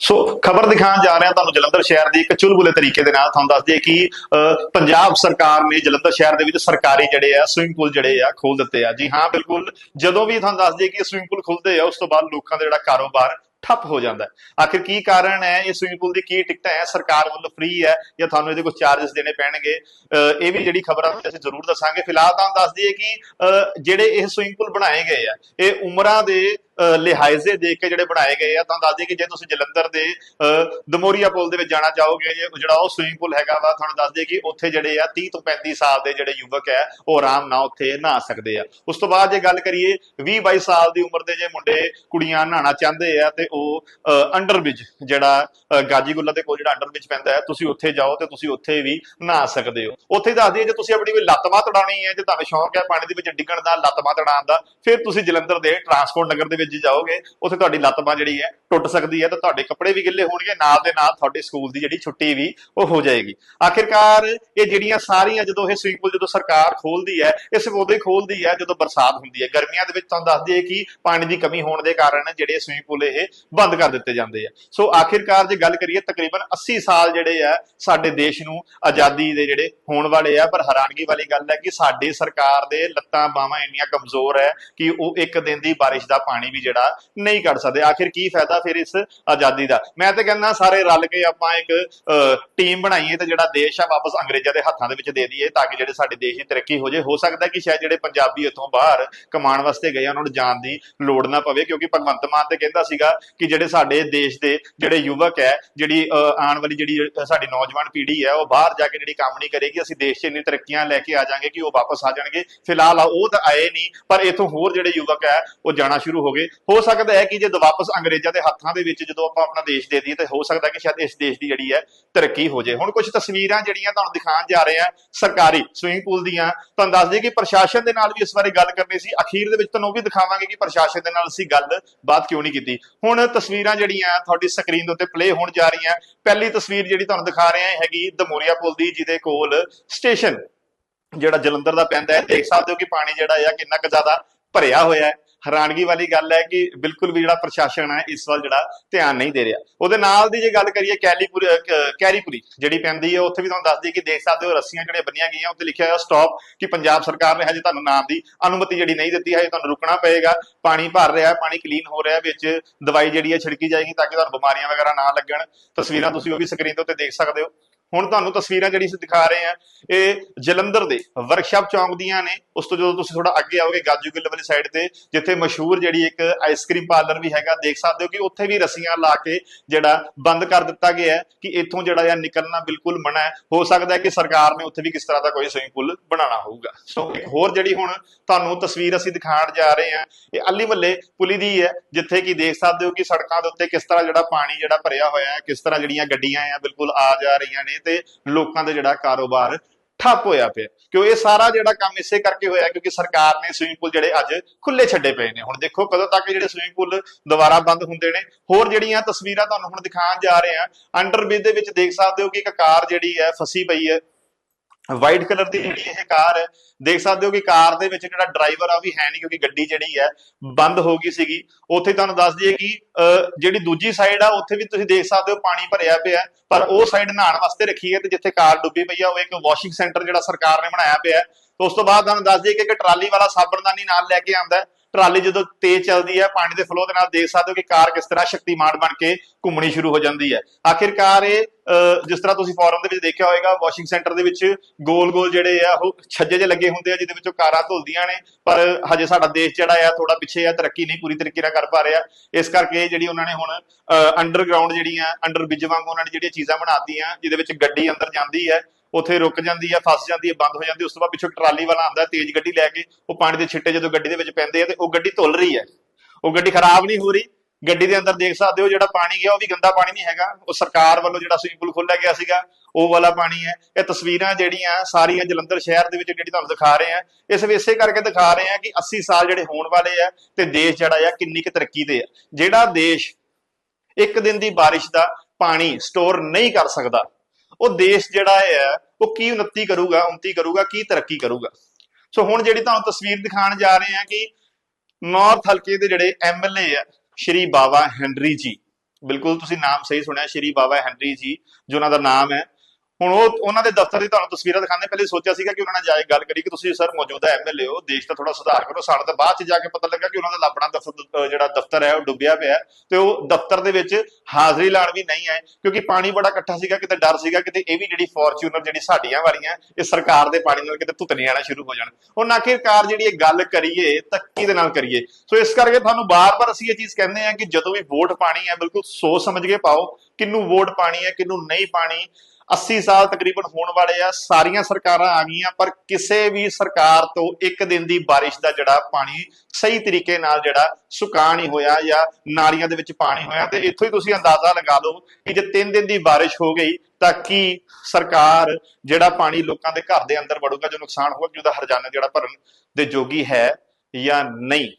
ਸੋ ਖਬਰ ਦਿਖਾਉਣ ਜਾ ਰਹੇ ਹਾਂ ਤੁਹਾਨੂੰ ਜਲੰਧਰ ਸ਼ਹਿਰ ਦੀ ਇੱਕ ਚੁਲਬੁਲੇ ਤਰੀਕੇ ਦੇ ਨਾਲ ਤੁਹਾਨੂੰ ਦੱਸ ਦਈਏ ਕਿ ਪੰਜਾਬ ਸਰਕਾਰ ਨੇ ਜਲੰਧਰ ਸ਼ਹਿਰ ਦੇ ਵਿੱਚ ਸਰਕਾਰੀ ਜਿਹੜੇ ਆ ਸਵਿਮਿੰਗ ਪੂਲ ਜਿਹੜੇ ਆ ਖੋਲ ਦਿੱਤੇ ਆ। ਜੀ ਹਾਂ, ਬਿਲਕੁਲ। ਜਦੋਂ ਵੀ ਤੁਹਾਨੂੰ ਦੱਸ ਦਈਏ ਕਿ ਸਵਿਮਿੰਗ ਪੂਲ ਖੁੱਲਦੇ ਆ, ਉਸ ਤੋਂ ਬਾਅਦ ਲੋਕਾਂ ਦਾ ਜਿਹੜਾ ਕਾਰੋਬਾਰ ਠੱਪ ਹੋ ਜਾਂਦਾ ਹੈ। ਆਖਿਰ ਕੀ ਕਾਰਨ ਹੈ, ਇਹ ਸਵਿਮਿੰਗ ਪੂਲ ਦੀ ਕੀ ਟਿਕਟਾਂ ਹੈ? ਸਰਕਾਰ ਵੱਲੋਂ ਫ੍ਰੀ ਹੈ ਜਾਂ ਤੁਹਾਨੂੰ ਇਹਦੇ ਕੁਝ ਚਾਰजेस ਦੇਣੇ ਪੈਣਗੇ? ਇਹ ਵੀ ਜਿਹੜੀ ਖਬਰਾਂ ਵਿੱਚ ਅਸੀਂ ਜ਼ਰੂਰ ਦੱਸਾਂਗੇ। ਫਿਲਹਾਲ ਤੁਹਾਨੂੰ ਦੱਸ ਦਈਏ ਕਿ ਜਿਹੜੇ ਇਹ ਸਵਿਮਿੰਗ ਪੂਲ ਬਣਾਏ ਗਏ ਆ, ਇਹ ਉਮਰਾਂ ਦੇ ਅਹ, ਲਿਹਾਜ਼ੇ ਦੇਖ ਕੇ ਜਿਹੜੇ ਬਣਾਏ ਗਏ ਆ ਤੁਹਾਨੂੰ ਦੱਸ ਦਈਏ ਕਿ ਜੇ ਤੁਸੀਂ ਜਲੰਧਰ ਦੇ ਅਹ, ਦਮੋਰੀਆ ਪੁਲ ਦੇ ਵਿੱਚ ਜਾਣਾ ਚਾਹੋਗੇ ਜੇ ਜਿਹੜਾ ਉਹ ਸਵਿਮਿੰਗ ਪੂਲ ਹੈਗਾ ਵਾ ਤੁਹਾਨੂੰ ਦੱਸ ਦਈਏ ਕਿ ਉੱਥੇ ਜਿਹੜੇ ਆ 30 ਤੋਂ 35 ਸਾਲ ਦੇ ਜਿਹੜੇ ਯੁਵਕ ਹੈ ਉਹ ਆਰਾਮ ਨਾਲ ਉੱਥੇ ਨਹਾ ਸਕਦੇ ਆ। ਉਸ ਤੋਂ ਬਾਅਦ ਜੇ ਗੱਲ ਕਰੀਏ 20 22 ਸਾਲ ਦੀ ਉਮਰ ਦੇ ਜੇ ਮੁੰਡੇ ਕੁੜੀਆਂ ਨਹਾਣਾ ਚਾਹੁੰਦੇ ਆ ਤੇ ਉਹ ਅੰਡਰ ਬ੍ਰਿਜ ਜਿਹੜਾ ਅਹ, ਗਾਜੀਗੁੱਲਾ ਦੇ ਕੋਲ ਜਿਹੜਾ ਅੰਡਰ ਬ੍ਰਿਜ ਪੈਂਦਾ ਹੈ ਤੁਸੀਂ ਉੱਥੇ ਜਾਓ ਤੇ ਤੁਸੀਂ ਉੱਥੇ ਵੀ ਨਹਾ ਸਕਦੇ ਹੋ। ਉੱਥੇ ਦੱਸ ਦਈਏ ਜੇ ਤੁਸੀਂ ਆਪਣੀ ਕੋਈ ਲੱਤ ਬਾਂਹ ਤੜਾਉਣੀ ਹੈ ਜੇ ਤੁਹਾਨੂੰ ਸ਼ੌਂਕ ਹੈ ਪਾਣੀ ਦੇ ਵਿੱਚ ਡਿੱਗਣ ਦਾ ਲੱਤ ਬਾਂਹ ਤੜਾਉਣ ਦਾ ਫਿਰ ਤੁਸੀਂ ਜਲੰਧਰ ਦੇ ਟਰਾਂਸਪੋਰਟ ਨਗਰ ਦੇ ਵਿੱਚ ਜਾਓਗੇ, ਉੱਥੇ ਤੁਹਾਡੀ ਲੱਤ ਬਾਂਹ ਜਿਹੜੀ ਹੈ ਟੁੱਟ ਸਕਦੀ ਹੈ ਤਾਂ ਤੁਹਾਡੇ ਕੱਪੜੇ ਵੀ ਗਿੱਲੇ ਹੋਣਗੇ, ਨਾਲ ਦੇ ਨਾਲ ਤੁਹਾਡੇ ਸਕੂਲ ਦੀ ਜਿਹੜੀ ਛੁੱਟੀ ਵੀ ਉਹ ਹੋ ਜਾਏਗੀ। ਆਖਿਰਕਾਰ ਇਹ ਜਿਹੜੀਆਂ ਸਾਰੀਆਂ ਜਦੋਂ ਇਹ ਸਵਿਮਿੰਗ ਪੂਲ ਜਦੋਂ ਸਰਕਾਰ ਖੋਲਦੀ ਹੈ ਇਹ ਸਿਰਫ ਉਦੋਂ ਖੋਲਦੀ ਹੈ ਜਦੋਂ ਬਰਸਾਤ ਹੁੰਦੀ ਹੈ। ਗਰਮੀਆਂ ਦੇ ਵਿੱਚ ਤੁਹਾਨੂੰ ਦੱਸ ਦਈਏ ਕਿ ਪਾਣੀ ਦੀ ਕਮੀ ਹੋਣ ਦੇ ਕਾਰਨ ਜਿਹੜੇ ਸਵੀਮਿੰਗ ਪੂਲ ਇਹ ਬੰਦ ਕਰ ਦਿੱਤੇ ਜਾਂਦੇ ਆ। ਸੋ ਆਖਿਰਕਾਰ ਜੇ ਗੱਲ ਕਰੀਏ ਤਕਰੀਬਨ 80 ਸਾਲ ਜਿਹੜੇ ਆ ਸਾਡੇ ਦੇਸ਼ ਨੂੰ ਆਜ਼ਾਦੀ ਦੇ ਜਿਹੜੇ ਹੋਣ ਵਾਲੇ ਆ, ਪਰ ਹੈਰਾਨਗੀ ਵਾਲੀ ਗੱਲ ਹੈ ਕਿ ਸਾਡੀ ਸਰਕਾਰ ਦੇ ਲੱਤਾਂ ਬਾਹਾਂ ਇੰਨੀਆਂ ਕਮਜ਼ੋਰ ਹੈ ਕਿ ਉਹ ਇੱਕ ਦਿਨ ਦੀ ਬਾਰਿਸ਼ ਦਾ ਪਾਣੀ ਵੀ ਜਿਹੜਾ ਨਹੀਂ ਕੱਢ ਸਕਦੇ। ਆਖਿਰ ਕੀ ਫਾਇਦਾ ਫਿਰ ਇਸ ਆਜ਼ਾਦੀ ਦਾ? ਮੈਂ ਤਾਂ ਕਹਿੰਦਾ ਸਾਰੇ ਰਲ ਕੇ ਆਪਾਂ ਇੱਕ ਟੀਮ ਬਣਾਈਏ ਤੇ ਜਿਹੜਾ ਦੇਸ਼ ਆ ਵਾਪਸ ਅੰਗਰੇਜ਼ਾਂ ਦੇ ਹੱਥਾਂ ਦੇ ਵਿੱਚ ਦੇ ਦਈਏ ਤਾਂ ਕਿ ਜਿਹੜੇ ਸਾਡੇ ਦੇਸ਼ ਦੀ ਤਰੱਕੀ ਹੋ ਜੇ ਹੋ ਸਕਦਾ ਕਿ ਸ਼ਾਇਦ ਜਿਹੜੇ ਪੰਜਾਬੀ ਇੱਥੋਂ ਬਾਹਰ ਕਮਾਉਣ ਵਾਸਤੇ ਗਏ ਉਹਨਾਂ ਨੂੰ ਜਾਣ ਦੀ ਲੋੜ ਨਾ ਪਵੇ ਕਿਉਂਕਿ ਭਗਵੰਤ ਮਾਨ ਤੇ ਕਹਿੰਦਾ ਸੀਗਾ ਕਿ ਜਿਹੜੇ ਸਾਡੇ ਦੇਸ਼ ਦੇ ਜਿਹੜੇ ਯੁਵਕ ਹੈ ਜਿਹੜੀ ਅਹ, ਆਉਣ ਵਾਲੀ ਜਿਹੜੀ ਸਾਡੀ ਨੌਜਵਾਨ ਪੀੜ੍ਹੀ ਹੈ ਉਹ ਬਾਹਰ ਜਾ ਕੇ ਜਿਹੜੀ ਕੰਮ ਨਹੀਂ ਕਰੇਗੀ ਅਸੀਂ ਦੇਸ਼ 'ਚ ਇੰਨੀ ਤਰੱਕੀਆਂ ਲੈ ਕੇ ਆ ਜਾਾਂਗੇ ਕਿ ਉਹ ਵਾਪਸ ਆ ਜਾਣਗੇ। ਫਿਲਹਾਲ ਉਹ ਤਾਂ ਆਏ ਨਹੀਂ ਪਰ ਇਥੋਂ ਹੋਰ ਜਿਹੜੇ ਯੁਵਕ ਹੈ ਉਹ ਜਾਣਾ ਸ਼ੁਰੂ ਹੋ ਗਏ। ਹੋ ਸਕਦਾ ਹੈ ਕਿ ਜੇ ਵਾਪਸ ਅੰਗਰੇਜ਼ਾਂ ਦੇ ਹੱਥਾਂ ਦੇ ਵਿੱਚ ਜਦੋਂ ਆਪਾਂ ਆਪਣਾ ਦੇਸ਼ ਦੇ ਦਈਏ ਤਾਂ ਹੋ ਸਕਦਾ ਕਿ ਸ਼ਾਇਦ ਇਸ ਦੇਸ਼ ਦੀ ਜਿਹੜੀ ਹੈ ਤਰੱਕੀ ਹੋ ਜਾਏ। ਹੁਣ ਕੁਝ ਤਸਵੀਰਾਂ ਜਿਹੜੀਆਂ ਤੁਹਾਨੂੰ ਦਿਖਾਉਣ ਜਾ ਰਹੇ ਆ ਸਰਕਾਰੀ ਸਵਿਮਿੰਗ ਪੂਲ ਦੀਆਂ, ਤੁਹਾਨੂੰ ਦੱਸ ਦਈਏ ਕਿ ਪ੍ਰਸ਼ਾਸਨ ਦੇ ਨਾਲ ਵੀ ਇਸ ਬਾਰੇ ਗੱਲ ਕਰਨੀ ਸੀ। ਅਖੀਰ ਦੇ ਵਿੱਚ ਤੁਹਾਨੂੰ ਵੀ ਦਿਖਾਵਾਂਗੇ ਕਿ ਪ੍ਰਸ਼ਾਸਨ ਦੇ ਨਾਲ ਅਸੀਂ ਗੱਲ ਬਾਤ ਕਿਉਂ ਨਹੀਂ ਕੀਤੀ। ਹੁਣ ਤਸਵੀਰਾਂ ਜਿਹੜੀਆਂ ਤੁਹਾਡੀ ਸਕਰੀਨ ਦੇ ਉੱਤੇ ਪਲੇ ਹੋਣ ਜਾ ਰਹੀਆਂ। ਪਹਿਲੀ ਤਸਵੀਰ ਜਿਹੜੀ ਤੁਹਾਨੂੰ ਦਿਖਾ ਰਹੇ ਹਾਂ ਹੈਗੀ ਦਮੋਰੀਆ ਪੁਲ ਦੀ, ਜਿਹਦੇ ਕੋਲ ਸਟੇਸ਼ਨ ਜਿਹੜਾ ਜਲੰਧਰ ਦਾ ਪੈਂਦਾ ਹੈ। ਦੇਖ ਸਕਦੇ ਹੋ ਕਿ ਪਾਣੀ ਜਿਹੜਾ ਆ ਕਿੰਨਾ ਕੁ ਜ਼ਿਆਦਾ ਭਰਿਆ ਹੋਇਆ ਹੈ। ਹੈਰਾਨਗੀ ਵਾਲੀ ਗੱਲ ਹੈ ਕਿ ਬਿਲਕੁਲ ਵੀ ਜਿਹੜਾ ਪ੍ਰਸ਼ਾਸਨ ਹੈ ਇਸ ਵੱਲ ਜਿਹੜਾ ਧਿਆਨ ਨਹੀਂ ਦੇ ਰਿਹਾ। ਉਹਦੇ ਨਾਲ ਦੀ ਜੇ ਗੱਲ ਕਰੀਏ ਕੈਲੀਪੁਰੀ ਅਹ, ਕ- ਕੈਰੀਪੁਰੀ ਜਿਹੜੀ ਪੈਂਦੀ ਹੈ ਉੱਥੇ ਵੀ ਤੁਹਾਨੂੰ ਦੱਸ ਦਈਏ ਕਿ ਦੇਖ ਸਕਦੇ ਹੋ ਰੱਸੀਆਂ ਜਿਹੜੀਆਂ ਬੰਨੀਆਂ ਗਈਆਂ ਉੱਤੇ ਲਿਖਿਆ ਹੋਇਆ ਸਟਾਪ ਕਿ ਪੰਜਾਬ ਸਰਕਾਰ ਨੇ ਹਜੇ ਤੁਹਾਨੂੰ ਨਾਮ ਦੀ ਅਨੁਮਤੀ ਜਿਹੜੀ ਨਹੀਂ ਦਿੱਤੀ ਹਜੇ ਤੁਹਾਨੂੰ ਰੁਕਣਾ ਪਏਗਾ। ਪਾਣੀ ਭਰ ਰਿਹਾ ਪਾਣੀ ਕਲੀਨ ਹੋ ਰਿਹਾ ਵਿੱਚ ਦਵਾਈ ਜਿਹੜੀ ਹੈ ਛਿੜਕੀ ਜਾਏਗੀ ਤਾਂ ਕਿ ਤੁਹਾਨੂੰ ਬਿਮਾਰੀਆਂ ਵਗੈਰਾ ਨਾ ਲੱਗਣ। ਤਸਵੀਰਾਂ ਤੁਸੀਂ ਉਹ ਵੀ ਸਕਰੀਨ ਦੇ ਉੱਤੇ ਦੇਖ ਸਕਦੇ ਹੋ। ਹੁਣ ਤੁਹਾਨੂੰ ਤਸਵੀਰਾਂ ਜਿਹੜੀ ਅਸੀਂ ਦਿਖਾ ਰਹੇ ਆ ਇਹ ਜਲੰਧਰ ਦੇ ਵਰਕਸ਼ਾਪ ਚੌਂਕ ਦੀਆਂ ਨੇ। ਉਸ ਤੋਂ ਜਦੋਂ ਤੁਸੀਂ ਥੋੜਾ ਅੱਗੇ ਆਓਗੇ ਗਾਜੂ ਗਿੱਲ ਵਾਲੀ ਸਾਈਡ ਤੇ, ਜਿੱਥੇ ਮਸ਼ਹੂਰ ਜਿਹੜੀ ਇੱਕ ਆਈਸਕ੍ਰੀਮ ਪਾਰਲਰ ਵੀ ਹੈਗਾ, ਦੇਖ ਸਕਦੇ ਹੋ ਕਿ ਉੱਥੇ ਵੀ ਰੱਸੀਆਂ ਲਾ ਕੇ ਜਿਹੜਾ ਬੰਦ ਕਰ ਦਿੱਤਾ ਗਿਆ ਹੈ ਕਿ ਇੱਥੋਂ ਜਿਹੜਾ ਆ ਨਿਕਲਣਾ ਬਿਲਕੁਲ ਮਨਾ ਹੈ। ਹੋ ਸਕਦਾ ਹੈ ਕਿ ਸਰਕਾਰ ਨੇ ਉੱਥੇ ਵੀ ਕਿਸ ਤਰ੍ਹਾਂ ਦਾ ਕੋਈ ਸਵਿਮਿੰਗ ਪੂਲ ਬਣਾਉਣਾ ਹੋਊਗਾ। ਸੋ ਇੱਕ ਹੋਰ ਜਿਹੜੀ ਹੁਣ ਤੁਹਾਨੂੰ ਤਸਵੀਰ ਅਸੀਂ ਦਿਖਾਉਣ ਜਾ ਰਹੇ ਹਾਂ, ਇਹ ਅਲੀ ਮੱਲੇ ਪੁਲੀ ਦੀ ਹੈ, ਜਿੱਥੇ ਕਿ ਦੇਖ ਸਕਦੇ ਹੋ ਕਿ ਸੜਕਾਂ ਦੇ ਉੱਤੇ ਕਿਸ ਤਰ੍ਹਾਂ ਜਿਹੜਾ ਪਾਣੀ ਜਿਹੜਾ ਭਰਿਆ ਹੋਇਆ ਹੈ, ਕਿਸ ਤਰ੍ਹਾਂ ਜਿਹੜੀਆਂ ਗੱਡੀਆਂ ਆ, ਬਿਲਕੁਲ ਆ ਜਾ ਰਹੀਆਂ ਨੇ। ਤੇ ਲੋਕਾਂ ਦਾ ਜਿਹੜਾ ਕਾਰੋਬਾਰ ਠੱਪ ਹੋਇਆ ਪਿਆ। ਕਿਉਂ ਇਹ ਸਾਰਾ ਜਿਹੜਾ ਕੰਮ ਇਸੇ ਕਰਕੇ ਹੋਇਆ ਕਿਉਂਕਿ ਸਰਕਾਰ ਨੇ ਸਵੀਮਿੰਗ ਪੂਲ ਜਿਹੜੇ ਅੱਜ ਖੁੱਲੇ ਛੱਡੇ ਪਏ ਨੇ। ਹੁਣ ਦੇਖੋ ਕਦੋਂ ਤੱਕ ਜਿਹੜੇ ਸਵੀਮਿੰਗ ਪੂਲ ਦੁਬਾਰਾ ਬੰਦ ਹੁੰਦੇ ਨੇ। ਹੋਰ ਜਿਹੜੀਆਂ ਤਸਵੀਰਾਂ ਤੁਹਾਨੂੰ ਹੁਣ ਦਿਖਾਉਣ ਜਾ ਰਹੇ ਆ ਅੰਡਰ ਬ੍ਰਿਜ ਦੇ ਵਿੱਚ ਦੇਖ ਸਕਦੇ ਹੋ ਕਿ ਇੱਕ ਕਾਰ ਜਿਹੜੀ ਹੈ ਫਸੀ ਪਈ ਹੈ। ਵਾਈਟ ਕਲਰ ਦੀ ਜਿਹੜੀ ਇਹ ਕਾਰ ਹੈ, ਦੇਖ ਸਕਦੇ ਹੋ ਕਿ ਕਾਰ ਦੇ ਵਿੱਚ ਜਿਹੜਾ ਡਰਾਈਵਰ ਆ ਵੀ ਹੈ ਨਹੀਂ, ਕਿਉਂਕਿ ਗੱਡੀ ਜਿਹੜੀ ਹੈ, ਬੰਦ ਹੋ ਗਈ ਸੀਗੀ। ਉੱਥੇ ਤੁਹਾਨੂੰ ਦੱਸ ਦਈਏ ਕਿ ਜਿਹੜੀ ਦੂਜੀ ਸਾਈਡ ਆ, ਉੱਥੇ ਵੀ ਤੁਸੀਂ ਦੇਖ ਸਕਦੇ ਹੋ ਪਾਣੀ ਭਰਿਆ ਪਿਆ ਪਰ ਉਹ ਸਾਈਡ ਨਹਾਉਣ ਵਾਸਤੇ ਰੱਖੀ ਹੈ ਤੇ ਜਿੱਥੇ ਕਾਰ ਡੁੱਬੀ ਪਈ ਆ, ਉਹ ਇੱਕ ਵਾਸ਼ਿੰਗ ਸੈਂਟਰ ਜਿਹੜਾ ਸਰਕਾਰ ਨੇ ਬਣਾਇਆ ਪਿਆ ਉਸ ਤੋਂ ਬਾਅਦ ਤੁਹਾਨੂੰ ਦੱਸ ਦਈਏ ਕਿ ਇੱਕ ਟਰਾਲੀ ਵਾਲਾ ਸਾਬਣਦਾਨੀ ਨਾਲ ਲੈ ਕੇ ਆਉਂਦਾ ਟਰਾਲੀ ਜਦੋਂ ਤੇਜ਼ ਚੱਲਦੀ ਹੈ, ਪਾਣੀ ਦੇ ਫਲੋ ਦੇ ਨਾਲ ਦੇਖ ਸਕਦੇ ਹੋ ਕਿ ਕਾਰ ਕਿਸ ਤਰ੍ਹਾਂ ਸ਼ਕਤੀਮਾਨ ਬਣ ਕੇ ਘੁੰਮਣੀ ਸ਼ੁਰੂ ਹੋ ਜਾਂਦੀ ਹੈ। ਆਖਿਰਕਾਰ ਇਹ ਜਿਸ ਤਰ੍ਹਾਂ ਤੁਸੀਂ ਫੋਰਮ ਦੇ ਵਿੱਚ ਦੇਖਿਆ ਹੋਵੇਗਾ ਵਾਸ਼ਿੰਗ ਸੈਂਟਰ ਦੇ ਵਿੱਚ ਗੋਲ-ਗੋਲ ਜਿਹੜੇ ਆ, ਉਹ ਛੱਜੇ ਜਿਹੇ ਲੱਗੇ ਹੁੰਦੇ ਆ, ਜਿਹਦੇ ਵਿੱਚੋਂ ਕਾਰਾਂ ਧੁਲਦੀਆਂ ਨੇ, ਪਰ ਹਜੇ ਸਾਡਾ ਦੇਸ਼ ਜਿਹੜਾ ਆ ਥੋੜਾ ਪਿੱਛੇ ਆ, ਤਰੱਕੀ ਨਹੀਂ ਪੂਰੀ ਤਰੀਕੇ ਨਾਲ ਕਰ ਪਾ ਰਿਹਾ। ਇਸ ਕਰਕੇ ਜਿਹੜੀ ਉਹਨਾਂ ਨੇ ਹੁਣ ਅੰਡਰਗਰਾਉਂਡ ਜਿਹੜੀਆਂ ਅੰਡਰ ਬ੍ਰਿਜ ਵਾਂਗ ਉਹਨਾਂ ਨੇ ਜਿਹੜੀਆਂ ਚੀਜ਼ਾਂ ਬਣਾਤੀਆਂ, ਜਿਹਦੇ ਵਿੱਚ ਗੱਡੀ ਅੰਦਰ ਜਾਂਦੀ ਹੈ ਉੱਥੇ ਰੁਕ ਜਾਂਦੀ ਹੈ ਫਸ ਜਾਂਦੀ ਹੈ ਬੰਦ ਹੋ ਜਾਂਦੀ ਉਸ ਤੋਂ ਬਾਅਦ ਪਿੱਛੋਂ ਟਰਾਲੀ ਵਾਲਾ ਆਉਂਦਾ, ਤੇਜ਼ ਗੱਡੀ ਲੈ ਕੇ, ਉਹ ਪਾਣੀ ਦੇ ਛਿੱਟੇ ਜਦੋਂ ਗੱਡੀ ਦੇ ਵਿੱਚ ਪੈਂਦੇ ਆ ਤੇ ਉਹ ਗੱਡੀ ਧੁੱਲ ਰਹੀ ਹੈ ਉਹ ਗੱਡੀ ਖਰਾਬ ਨਹੀਂ ਹੋ ਰਹੀ। ਗੱਡੀ ਦੇ ਅੰਦਰ ਦੇਖ ਸਕਦੇ ਹੋ ਜਿਹੜਾ ਪਾਣੀ ਗਿਆ, ਉਹ ਵੀ ਗੰਦਾ ਪਾਣੀ ਨਹੀਂ ਹੈਗਾ। ਉਹ ਸਰਕਾਰ ਵੱਲੋਂ ਜਿਹੜਾ ਸਵੀਮਿੰਗ ਪੂਲ ਖੋਲ੍ਹਿਆ ਗਿਆ ਸੀਗਾ, ਉਹ ਵਾਲਾ ਪਾਣੀ ਹੈ। ਇਹ ਤਸਵੀਰਾਂ ਜਿਹੜੀਆਂ ਸਾਰੀਆਂ ਜਲੰਧਰ ਸ਼ਹਿਰ ਦੇ ਵਿੱਚ ਜਿਹੜੀ ਤੁਹਾਨੂੰ ਦਿਖਾ ਰਹੇ ਆ ਇਸ ਇਸੇ ਕਰਕੇ ਦਿਖਾ ਰਹੇ ਆ ਕਿ 80 ਸਾਲ ਜਿਹੜੇ ਹੋਣ ਵਾਲੇ ਆ ਤੇ ਦੇਸ਼ ਜਿਹੜਾ ਆ ਕਿੰਨੀ ਕੁ ਤਰੱਕੀ ਤੇ ਆ। ਜਿਹੜਾ ਦੇਸ਼ ਇੱਕ ਦਿਨ ਦੀ ਬਾਰਿਸ਼ ਦਾ ਪਾਣੀ ਸਟੋਰ ਨਹੀਂ ਕਰ ਸਕਦਾ ਉਹ ਦੇਸ਼ ਜਿਹੜਾ ਹੈ, ਉਹ ਕੀ ਉન્નਤੀ ਕਰੂਗਾ ਉન્નਤੀ ਕਰੂਗਾ, ਕੀ ਤਰੱਕੀ ਕਰੂਗਾ। ਸੋ ਹੁਣ ਜਿਹੜੀ ਤੁਹਾਨੂੰ ਤਸਵੀਰ ਦਿਖਾਉਣ ਜਾ ਰਹੇ ਹਾਂ ਕਿ ਨਾਰਥ ਹਲਕੇ ਦੇ ਜਿਹੜੇ ਐਮਐਲਏ ਆ, ਸ਼੍ਰੀ ਬਾਵਾ ਹੈਨਰੀ ਜੀ। ਬਿਲਕੁਲ ਤੁਸੀਂ ਨਾਮ ਸਹੀ ਸੁਣਿਆ, ਸ਼੍ਰੀ ਬਾਵਾ ਹੈਨਰੀ ਜੀ ਜੋ ਉਹਨਾਂ ਦਾ ਨਾਮ ਹੈ। ਹੁਣ ਉਹ ਉਹਨਾਂ ਦੇ ਦਫ਼ਤਰ ਦੀ ਤੁਹਾਨੂੰ ਤਸਵੀਰਾਂ ਦਿਖਾਉਂਦੇ ਪਹਿਲੇ ਸੋਚਿਆ ਸੀਗਾ ਕਿ ਉਹਨਾਂ ਨਾਲ ਜਾਏ ਗੱਲ ਕਰੀ ਕਿ ਤੁਸੀਂ ਸਰ ਮੌਜੂਦਾ ਐਮਐਲਏ ਹੋ, ਦੇਸ਼ ਦਾ ਥੋੜਾ ਸੁਧਾਰ ਕਰੋ। ਸਾਨੂੰ ਤਾਂ ਬਾਅਦ ਚ ਜਾ ਕੇ ਪਤਾ ਲੱਗਾ ਕਿ ਉਹਨਾਂ ਦਾ ਆਪਣਾ ਦਫ਼ਤਰ ਜਿਹੜਾ ਦਫ਼ਤਰ ਹੈ, ਉਹ ਡੁੱਬਿਆ ਪਿਆ ਤੇ ਉਹ ਦਫ਼ਤਰ ਦੇ ਵਿੱਚ ਹਾਜ਼ਰੀ ਲਾਣ ਵੀ ਨਹੀਂ ਆਏ, ਕਿਉਂਕਿ ਪਾਣੀ ਬੜਾ ਇਕੱਠਾ ਸੀਗਾ, ਕਿਤੇ ਡਰ ਸੀਗਾ, ਕਿਤੇ ਇਹ ਵੀ ਜਿਹੜੀ ਫੋਰਚੂਨਰ ਜਿਹੜੀ ਸਾਡੀਆਂ ਵਾਲੀਆਂ, ਇਹ ਸਰਕਾਰ ਦੇ ਪਾਣੀ ਨਾਲ ਕਿਤੇ ਧੁੱਤਨੇ ਆਣਾ ਸ਼ੁਰੂ ਹੋ ਜਾਣ। ਉਹ ਨਾ ਆਖਿਰਕਾਰ ਜਿਹੜੀ ਇਹ ਗੱਲ ਕਰੀਏ ਤਾਂ ਕਿਹਦੇ ਨਾਲ ਕਰੀਏ। ਸੋ ਇਸ ਕਰਕੇ ਤੁਹਾਨੂੰ ਬਾਰ-ਬਾਰ ਅਸੀਂ ਇਹ ਚੀਜ਼ ਕਹਿੰਦੇ ਆ ਕਿ ਜਦੋਂ ਵੀ ਵੋਟ ਪਾਣੀ ਹੈ, ਬਿਲਕੁਲ ਸੋਚ ਸਮਝ ਕੇ ਪਾਓ ਕਿੰਨੂੰ ਵੋਟ ਪਾਣੀ ਹੈ, ਕਿੰਨੂੰ ਨਹੀਂ ਪਾਣੀ। 80 ਸਾਲ ਤਕਰੀਬਨ ਹੋਣ ਵਾਲੇ ਆ, ਸਾਰੀਆਂ ਸਰਕਾਰਾਂ ਆ ਗਈਆਂ, ਪਰ ਕਿਸੇ ਵੀ ਸਰਕਾਰ ਤੋਂ ਇੱਕ ਦਿਨ ਦੀ ਬਾਰਿਸ਼ ਦਾ ਜਿਹੜਾ ਪਾਣੀ ਸਹੀ ਤਰੀਕੇ ਨਾਲ ਜਿਹੜਾ ਸੁਕਾ ਨਹੀਂ ਹੋਇਆ ਜਾਂ ਨਾਲੀਆਂ ਦੇ ਵਿੱਚ ਪਾਣੀ ਹੋਇਆ, ਤੇ ਇੱਥੋਂ ਹੀ ਤੁਸੀਂ ਅੰਦਾਜ਼ਾ ਲਗਾ ਲਓ ਕਿ ਜੇ 3 ਦਿਨ ਦੀ ਬਾਰਿਸ਼ ਹੋ ਗਈ, ਤਾਂ ਕੀ ਸਰਕਾਰ ਜਿਹੜਾ ਪਾਣੀ ਲੋਕਾਂ ਦੇ ਘਰ ਦੇ ਅੰਦਰ ਵੜੂਗਾ, ਜੋ ਨੁਕਸਾਨ ਹੋਊਗਾ, ਕਿ ਉਹਦਾ ਹਰਜਾਨਾ ਜਿਹੜਾ ਭਰਨ ਦੇ ਜੋਗੀ ਹੈ ਜਾਂ ਨਹੀਂ?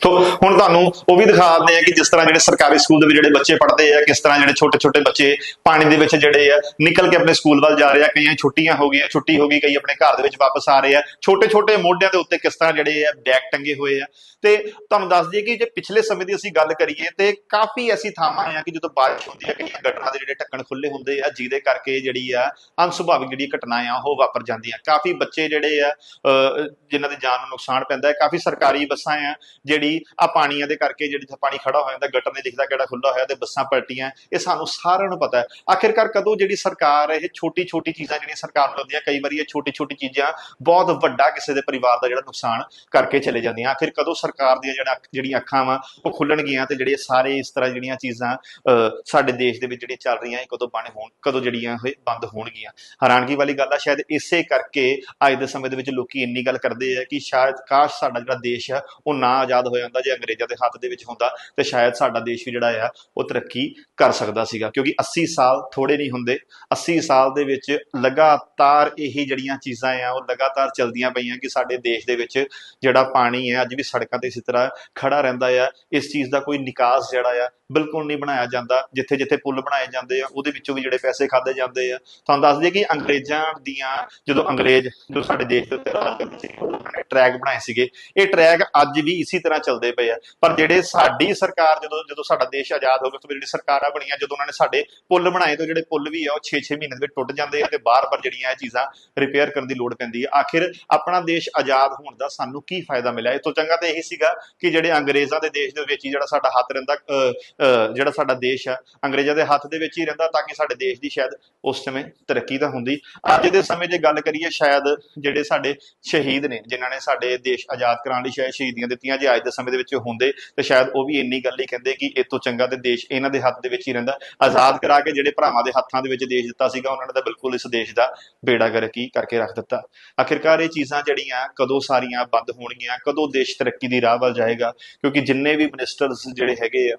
ਸੋ ਹੁਣ ਤੁਹਾਨੂੰ ਉਹ ਵੀ ਦਿਖਾ ਦਿੰਦੇ ਆ ਕਿ ਜਿਸ ਤਰ੍ਹਾਂ ਜਿਹੜੇ ਸਰਕਾਰੀ ਸਕੂਲ ਦੇ ਵਿੱਚ ਜਿਹੜੇ ਬੱਚੇ ਪੜ੍ਹਦੇ ਆ ਕਿਸ ਤਰ੍ਹਾਂ ਜਿਹੜੇ ਛੋਟੇ ਛੋਟੇ ਬੱਚੇ ਪਾਣੀ ਦੇ ਵਿੱਚ ਜਿਹੜੇ ਆ ਨਿਕਲ ਕੇ ਆਪਣੇ ਸਕੂਲ ਵੱਲ ਜਾ ਰਹੇ ਆ ਕਈਆਂ ਛੁੱਟੀਆਂ ਹੋ ਗਈਆਂ ਛੁੱਟੀ ਹੋ ਗਈ ਕਈ ਆਪਣੇ ਘਰ ਦੇ ਵਿੱਚ ਵਾਪਸ ਆ ਰਹੇ ਆ। ਛੋਟੇ ਛੋਟੇ ਮੋਢਿਆਂ ਦੇ ਉੱਤੇ ਕਿਸ ਤਰ੍ਹਾਂ ਜਿਹੜੇ ਆ ਬੈਗ ਟੰਗੇ ਹੋਏ ਆ। ਤੇ ਤੁਹਾਨੂੰ ਦੱਸ ਦਈਏ ਕਿ ਜੇ ਪਿਛਲੇ ਸਮੇਂ ਦੀ ਅਸੀਂ ਗੱਲ ਕਰੀਏ ਤੇ ਕਾਫੀ ਐਸੀ ਥਾਵਾਂ ਆ ਕਿ ਜਦੋਂ ਬਾਰਿਸ਼ ਹੁੰਦੀ ਹੈ ਕਈਆਂ ਗਟਰਾਂ ਦੇ ਜਿਹੜੇ ਢੱਕਣ ਖੁੱਲੇ ਹੁੰਦੇ ਆ ਜਿਹਦੇ ਕਰਕੇ ਜਿਹੜੀ ਆ ਅਨਸੁਭਾਵਿਕ ਜਿਹੜੀ ਘਟਨਾ ਆ ਉਹ ਵਾਪਰ ਜਾਂਦੀਆਂ। ਕਾਫੀ ਬੱਚੇ ਜਿਹੜੇ ਆ ਅਹ, ਜਿਨ੍ਹਾਂ ਦੀ ਜਾਨ ਨੂੰ ਨੁਕਸਾਨ ਪੈਂਦਾ ਹੈ ਕਾਫੀ ਸਰਕਾਰੀ ਬੱਸਾਂ ਆ ਜਿਹੜੀ ਆ ਪਾਣੀਆਂ ਦੇ ਕਰਕੇ ਜਿਹੜੇ ਪਾਣੀ ਖੜਾ ਹੋ ਜਾਂਦਾ ਗਟਰ ਨੇ ਦਿਖਦਾ ਕਿਹੜਾ ਖੁੱਲਾ ਹੋਇਆ ਤੇ ਬੱਸਾਂ ਪਲਟੀਆਂ ਇਹ ਸਾਨੂੰ ਸਾਰਿਆਂ ਨੂੰ ਪਤਾ ਹੈ। ਆਖਿਰਕਾਰ ਕਦੋਂ ਜਿਹੜੀ ਸਰਕਾਰ ਇਹ ਛੋਟੀ ਛੋਟੀ ਚੀਜ਼ਾਂ ਜਿਹੜੀਆਂ ਸਰਕਾਰ ਨੂੰ ਦਿੰਦੀ ਕਈ ਵਾਰੀ ਇਹ ਛੋਟੀ ਛੋਟੀ ਚੀਜ਼ਾਂ ਬਹੁਤ ਵੱਡਾ ਕਿਸੇ ਦੇ ਪਰਿਵਾਰ ਦਾ ਜਿਹੜਾ ਨੁਕਸਾਨ ਕਰਕੇ ਚਲੇ ਜਾਂਦੀਆਂ। ਆਖਿਰ ਕਦੋਂ ਸਰਕਾਰ ਦੀਆਂ ਜਿਹੜਾ ਜਿਹੜੀਆਂ ਅੱਖਾਂ ਵਾ ਉਹ ਖੁੱਲਣਗੀਆਂ ਤੇ ਜਿਹੜੇ ਸਾਰੇ ਇਸ ਤਰ੍ਹਾਂ ਜਿਹੜੀਆਂ ਚੀਜ਼ਾਂ ਅਹ, ਸਾਡੇ ਦੇਸ਼ ਦੇ ਵਿੱਚ ਜਿਹੜੀਆਂ ਚੱਲ ਰਹੀਆਂ ਇਹ ਕਦੋਂ ਬੰਦ ਹੋਣ ਕਦੋਂ ਜਿਹੜੀਆਂ ਇਹ ਬੰਦ ਹੋਣਗੀਆਂ। ਹੈਰਾਨਗੀ ਵਾਲੀ ਗੱਲ ਆ ਸ਼ਾਇਦ ਇਸੇ ਕਰਕੇ ਅੱਜ ਦੇ ਸਮੇਂ ਦੇ ਵਿੱਚ ਲੋਕੀ ਇੰਨੀ ਗੱਲ ਕਰਦੇ ਆ ਕਿ ਸ਼ਾਇਦ ਕਾਸ਼ ਸਾਡਾ ਜਿਹੜਾ ਦੇਸ਼ ਆ ਉਹ ਨਾ ਆਜ਼ਾਦ ਹੋ ਜਾਂਦਾ, ਜੇ ਅੰਗਰੇਜ਼ਾਂ ਦੇ ਹੱਥ ਦੇ ਵਿੱਚ ਹੁੰਦਾ, ਤੇ ਸ਼ਾਇਦ ਸਾਡਾ ਦੇਸ਼ ਵੀ ਜਿਹੜਾ ਆ, ਉਹ ਤਰੱਕੀ ਕਰ ਸਕਦਾ ਸੀਗਾ। ਕਿਉਂਕਿ 80 ਸਾਲ ਥੋੜੇ ਨਹੀਂ ਹੁੰਦੇ। 80 ਸਾਲ ਦੇ ਵਿੱਚ ਲਗਾਤਾਰ ਇਹੀ ਜਿਹੜੀਆਂ ਚੀਜ਼ਾਂ ਆ, ਉਹ ਲਗਾਤਾਰ ਚਲਦੀਆਂ ਪਈਆਂ ਕਿ ਸਾਡੇ ਦੇਸ਼ ਦੇ ਵਿੱਚ ਜਿਹੜਾ ਪਾਣੀ ਹੈ ਅੱਜ ਵੀ ਸੜਕਾਂ ਤੇ ਇਸੇ ਤਰ੍ਹਾਂ ਖੜਾ ਰਹਿੰਦਾ ਆ। ਇਸ ਚੀਜ਼ ਦਾ ਕੋਈ ਨਿਕਾਸ ਜਿਹੜਾ ਆ, ਬਿਲਕੁਲ ਨਹੀਂ ਬਣਾਇਆ ਜਾਂਦਾ। ਜਿੱਥੇ ਜਿੱਥੇ ਪੁਲ ਬਣਾਏ ਜਾਂਦੇ ਆ, ਉਹਦੇ ਵਿੱਚੋਂ ਵੀ ਜਿਹੜੇ ਪੈਸੇ ਖਾਦੇ ਜਾਂਦੇ ਆ। ਤੁਹਾਨੂੰ ਦੱਸ ਦਈਏ ਕਿ ਅੰਗਰੇਜ਼ਾਂ ਦੀਆਂ, ਜਦੋਂ ਅੰਗਰੇਜ਼ ਜੋ ਸਾਡੇ ਦੇਸ਼ ਦੇ ਉੱਤੇ ਰਾਜ ਕਰਦੇ ਸੀ ਉਹਨਾਂ ਨੇ ਟਰੈਕ ਬਣਾਏ ਸੀਗੇ, ਇਹ ਟਰੈਕ ਅੱਜ ਵੀ ਇਸੇ ਤਰ੍ਹਾਂ ਚੱਲਦੇ ਪਏ ਆ। ਪਰ ਜਿਹੜੇ ਸਾਡੀ ਸਰਕਾਰ ਜਦੋਂ ਜਦੋਂ ਸਾਡਾ ਦੇਸ਼ ਆਜ਼ਾਦ ਹੋ ਗਿਆ ਉਸ ਤੋਂ ਜਿਹੜੀ ਸਰਕਾਰਾਂ ਬਣੀਆਂ ਜਦੋਂ ਉਹਨਾਂ ਨੇ ਸਾਡੇ ਪੁਲ ਬਣਾਏ ਤਾਂ ਜਿਹੜੇ ਪੁਲ ਵੀ ਆ ਉਹ 6-6 ਮਹੀਨੇ ਦੇ ਵਿੱਚ ਟੁੱਟ ਜਾਂਦੇ ਆ ਤੇ ਬਾਰ-ਬਾਰ ਜਿਹੜੀਆਂ ਇਹ ਚੀਜ਼ਾਂ ਰਿਪੇਅਰ ਕਰਨ ਦੀ ਲੋੜ ਪੈਂਦੀ ਹੈ ਆਖਿਰ ਆਪਣਾ ਦੇਸ਼ ਆਜ਼ਾਦ ਹੋਣ ਦਾ ਸਾਨੂੰ ਕੀ ਫਾਇਦਾ ਮਿਲਿਆ? ਇਹ ਤੋਂ ਚੰਗਾ ਤਾਂ ਇਹੀ ਸੀਗਾ ਕਿ ਜਿਹੜੇ ਅੰਗਰੇਜ਼ਾਂ ਦੇ ਦੇਸ਼ ਦੇ ਵਿੱਚ ਹੀ ਜਿਹੜਾ ਸਾਡਾ ਹੱਥ ਰਹਿੰਦਾ ਅਹ, ਜਿਹੜਾ ਸਾਡਾ ਦੇਸ਼ ਆ ਅੰਗਰੇਜ਼ਾਂ ਦੇ ਹੱਥ ਦੇ ਵਿੱਚ ਹੀ ਰਹਿੰਦਾ ਤਾਂ ਕਿ ਸਾਡੇ ਦੇਸ਼ ਦੀ ਸ਼ਾਇਦ ਉਸ ਸਮੇਂ ਤਰੱਕੀ ਤਾਂ ਹੁੰਦੀ। ਅੱਜ ਦੇ ਸਮੇਂ ਜੇ ਗੱਲ ਕਰੀਏ ਸ਼ਾਇਦ ਜਿਹੜੇ ਸਾਡੇ ਸ਼ਹੀਦ ਨੇ ਜਿਨ੍ਹਾਂ ਨੇ ਸਾਡੇ ਦੇਸ਼ ਆਜ਼ਾਦ ਕਰਾਉਣ ਲਈ ਸ਼ਾਇਦ ਸ਼ਹੀਦੀਆਂ ਦਿੱਤੀਆਂ ਜੇ ਅੱਜ ਦੇ ਸਮੇਂ ਦੇ ਵਿੱਚ ਹੁੰਦੇ, ਤੇ ਸ਼ਾਇਦ ਉਹ ਵੀ ਇੰਨੀ ਗੱਲ ਹੀ ਕਹਿੰਦੇ ਕਿ ਇਹ ਤੋਂ ਚੰਗਾ ਤੇ ਦੇਸ਼ ਇਹਨਾਂ ਦੇ ਹੱਥ ਦੇ ਵਿੱਚ ਹੀ ਰਹਿੰਦਾ। ਆਜ਼ਾਦ ਕਰਾ ਕੇ ਜਿਹੜੇ ਭਰਾਵਾਂ ਦੇ ਹੱਥਾਂ ਦੇ ਵਿੱਚ ਦੇਸ਼ ਦਿੱਤਾ ਸੀਗਾ, ਉਹਨਾਂ ਨੇ ਤਾਂ ਬਿਲਕੁਲ ਇਸ ਦੇਸ਼ ਦਾ ਬੇੜਾ ਗਰਕੀ ਕਰਕੇ ਰੱਖ ਦਿੱਤਾ। ਆਖਿਰਕਾਰ ਇਹ ਚੀਜ਼ਾਂ ਜਿਹੜੀਆਂ ਕਦੋਂ ਸਾਰੀਆਂ ਬੰਦ ਹੋਣਗੀਆਂ, ਕਦੋਂ ਦੇਸ਼ ਤਰੱਕੀ ਦੀ ਰਾਹ ਵੱਲ ਜਾਏਗਾ, ਕਿਉਂਕਿ ਜਿੰਨੇ ਵੀ ਮਿਨਿਸਟਰਸ ਜਿਹੜੇ ਹੈਗੇ ਆ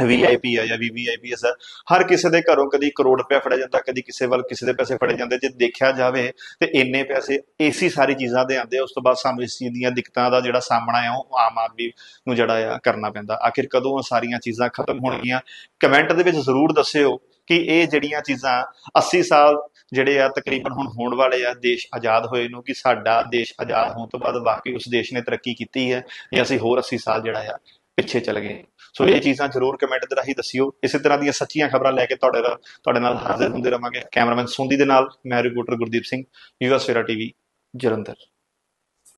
ਵੀਆਈਪੀ ਆ ਜਾਂ ਵੀਵੀਆਈਪੀਐਸ ਆ ਹਰ ਕਿਸੇ ਦੇ ਘਰੋਂ ਕਦੀ ਕਰੋੜ ਰੁਪਇਆ ਫੜਿਆ ਜਾਂਦਾ, ਕਦੀ ਕਿਸੇ ਵੱਲ ਕਿਸੇ ਦੇ ਪੈਸੇ ਫੜੇ ਜਾਂਦੇ। ਜੇ ਦੇਖਿਆ ਜਾਵੇ ਤੇ ਇੰਨੇ ਪੈਸੇ ਏਸੀ ਸਾਰੀ ਚੀਜ਼ਾਂ ਦੇ ਆਉਂਦੇ ਉਸ ਤੋਂ ਬਾਅਦ ਸਾਨੂੰ ਇਸ ਚੀਜ਼ ਦੀਆਂ ਦਿੱਕਤਾਂ ਦਾ ਜਿਹੜਾ ਸਾਹਮਣਾ ਆ, ਉਹ ਆਮ ਆਦਮੀ ਨੂੰ ਜਿਹੜਾ ਆ ਕਰਨਾ ਪੈਂਦਾ। ਆਖਿਰ ਕਦੋਂ ਉਹ ਸਾਰੀਆਂ ਚੀਜ਼ਾਂ ਖਤਮ ਹੋਣਗੀਆਂ? ਕਮੈਂਟ ਦੇ ਵਿੱਚ ਜ਼ਰੂਰ ਦੱਸਿਓ ਕਿ ਇਹ ਜਿਹੜੀਆਂ ਚੀਜ਼ਾਂ 80 ਸਾਲ ਜਿਹੜੇ ਆ ਤਕਰੀਬਨ ਹੁਣ ਹੋਣ ਵਾਲੇ ਆ, ਦੇਸ਼ ਆਜ਼ਾਦ ਹੋਏ ਨੂੰ, ਕਿ ਸਾਡਾ ਦੇਸ਼ ਆਜ਼ਾਦ ਹੋਣ ਤੋਂ ਬਾਅਦ ਵਾਕਈ ਉਸ ਦੇਸ਼ ਨੇ ਤਰੱਕੀ ਕੀਤੀ ਹੈ, ਜਾਂ ਅਸੀਂ ਹੋਰ 80 ਸਾਲ ਜਿਹੜਾ ਆ ਪਿੱਛੇ ਚਲੇ ਗਏ। ਸੋ ਇਹ ਚੀਜ਼ਾਂ ਜ਼ਰੂਰ ਕਮੈਂਟ ਦੇ ਰਾਹੀਂ ਦੱਸਿਓ। ਇਸੇ ਤਰ੍ਹਾਂ ਦੀਆਂ ਸੱਚੀਆਂ ਖਬਰਾਂ ਲੈ ਕੇ ਤੁਹਾਡੇ ਨਾਲ ਤੁਹਾਡੇ ਨਾਲ ਹਾਜ਼ਰ ਹੁੰਦੇ ਰਵਾਂਗੇ। ਕੈਮਰਾਮੈਨ ਸੁੰਦੀ ਦੇ ਨਾਲ, ਮੈਂ ਰਿਪੋਰਟਰ ਗੁਰਦੀਪ ਸਿੰਘ ਯੂਐਸ ਫੇਰਾ ਟੀਵੀ, ਜਲੰਧਰ।